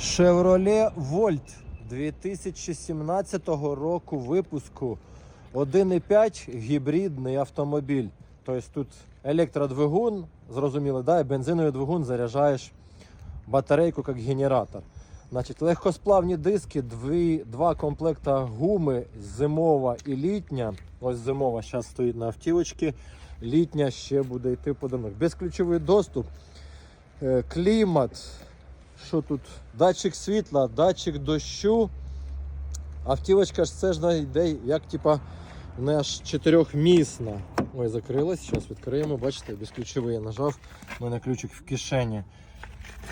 Chevrolet Volt 2017 року випуску 1,5 гібридний автомобіль. Тобто тут електродвигун, зрозуміло, да, і бензиновий двигун заряджаєш батарейку як генератор. Значить, легкосплавні диски, дві, два комплекта гуми, зимова і літня. Ось зимова зараз стоїть на автівочці. Літня ще буде йти по домах. Безключовий доступ, е, клімат. Що тут? Датчик світла, датчик дощу. Автівочка ж це ж йде, як типа не аж чотирьохмісна. Ой, закрилась. Зараз відкриємо. Бачите, безключовий я нажав. У мене ключик в кишені.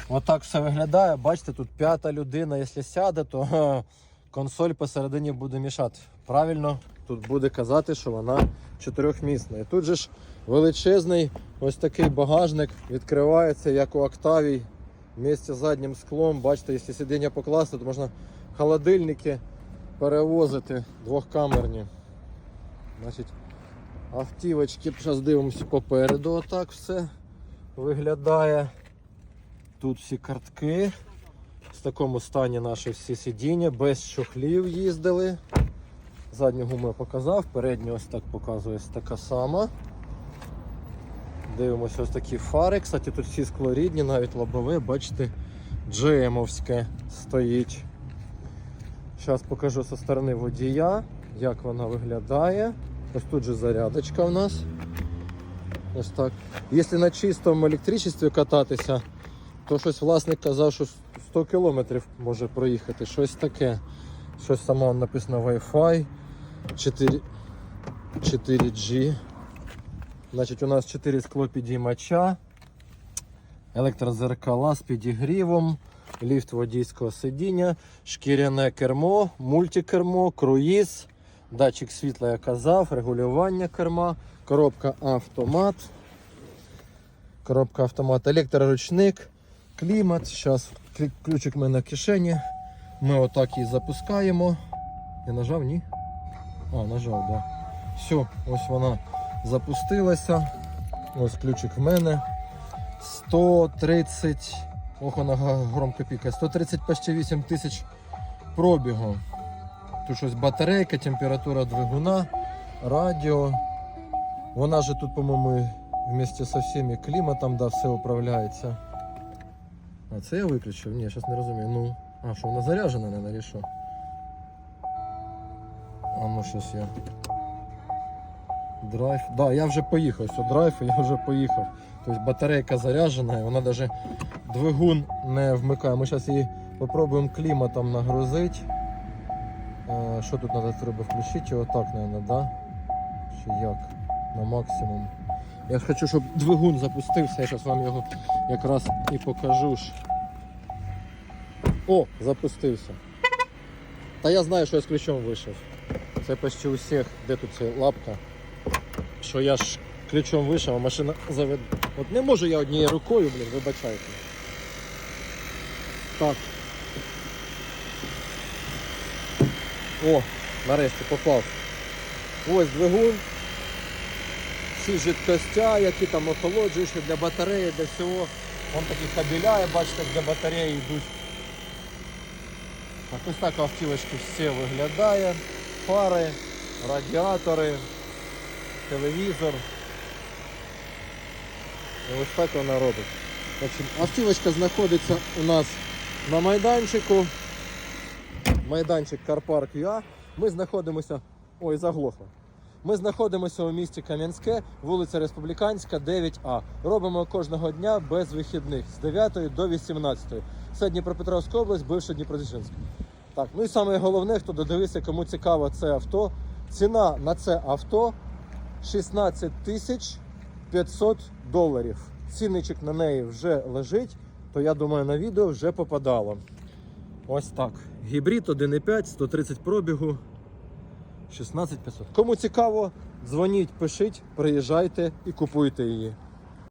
Отак все виглядає. Бачите, тут п'ята людина, якщо сяде, то консоль посередині буде мішати. Правильно, тут буде казати, що вона чотирьохмісна. І тут же ж величезний ось такий багажник відкривається, як у Октавій, вместе з заднім склом. Бачите, якщо сидіння покласти, то можна холодильники перевозити двохкамерні. Значить, автівочки, зараз дивимося попереду, отак все виглядає. Тут всі картки. В такому стані наші всі сидіння, без чохлів їздили. Задню гуму я показав, передню ось так показує така сама. Дивимося ось такі фари. Кстати, тут всі склорідні, навіть лобове, бачите, джемовське стоїть. Зараз покажу зі сторони водія, як вона виглядає. Ось тут же зарядочка у нас. Ось так. Якщо на чистому електричестві кататися, то щось власник казав, що 100 кілометрів може проїхати. Щось таке. Щось саме написано Wi-Fi 4, 4G. Значить, у нас 4 склопідіймача, електрозеркала з підігрівом, ліфт водійського сидіння, шкіряне кермо, мультикермо, круїз, датчик світла, я казав, регулювання керма, коробка автомат. Коробка автомат, електроручник, клімат. Зараз ключик мене в кишені. Ми отак її запускаємо. Я нажав, ні? А, нажав, так. Да. Все, ось вона запустилася. Ось ключик в мене. 130. Ох, вона громко пікає. 130 почти 8 тисяч пробігу. Тут щось батарейка, температура двигуна, радіо. Вона же тут, по-моєму, вместе со всеми кліматом, да, все управляється. А це я виключив? Ні, зараз не розумію. Ну, а що вона заряджена, не нарішив. А ну щось я. Драйв. Да, я вже поїхав. Все, драйв, я вже поїхав. Тобто батарейка заряджена, вона навіть двигун не вмикає. Ми зараз її спробуємо кліматом нагрузити. Е, Що тут треба треба включити? Його так, мабуть, да? Чи як? На максимум. Я хочу, щоб двигун запустився, я зараз вам його якраз і покажу. О, запустився. Та я знаю, що я з ключом вийшов. Це почти у всіх, де тут ця лапка. Що я ж ключом вийшов, а машина завед. От не можу я однією рукою, блін, вибачайте. Так. О, нарешті попав. Ось двигун. Всі жидкостя, які там охолоджуючі для батареї, для всього. Вон такі кабеля, бачите, для батареї йдуть. Так, ось так автівочки все виглядає. Фари, радіатори, телевізор. І ось так вона робить. Автівочка знаходиться у нас на майданчику. Майданчик Карпарк ЮА. Ми знаходимося. Ой, заглохло. Ми знаходимося у місті Кам'янське, вулиця Республіканська, 9А. Робимо кожного дня без вихідних з 9 до 18. Це Дніпропетровська область, бивша Дніпродзержинськ. Так, ну і саме головне, хто додивився, кому цікаво це авто. Ціна на це авто 16 тисяч 500 доларів. Цінничок на неї вже лежить, то я думаю, на відео вже попадало. Ось так. Гібрид 1,5, 130 пробігу. 16500. Кому цікаво, дзвоніть, пишіть, приїжджайте і купуйте її.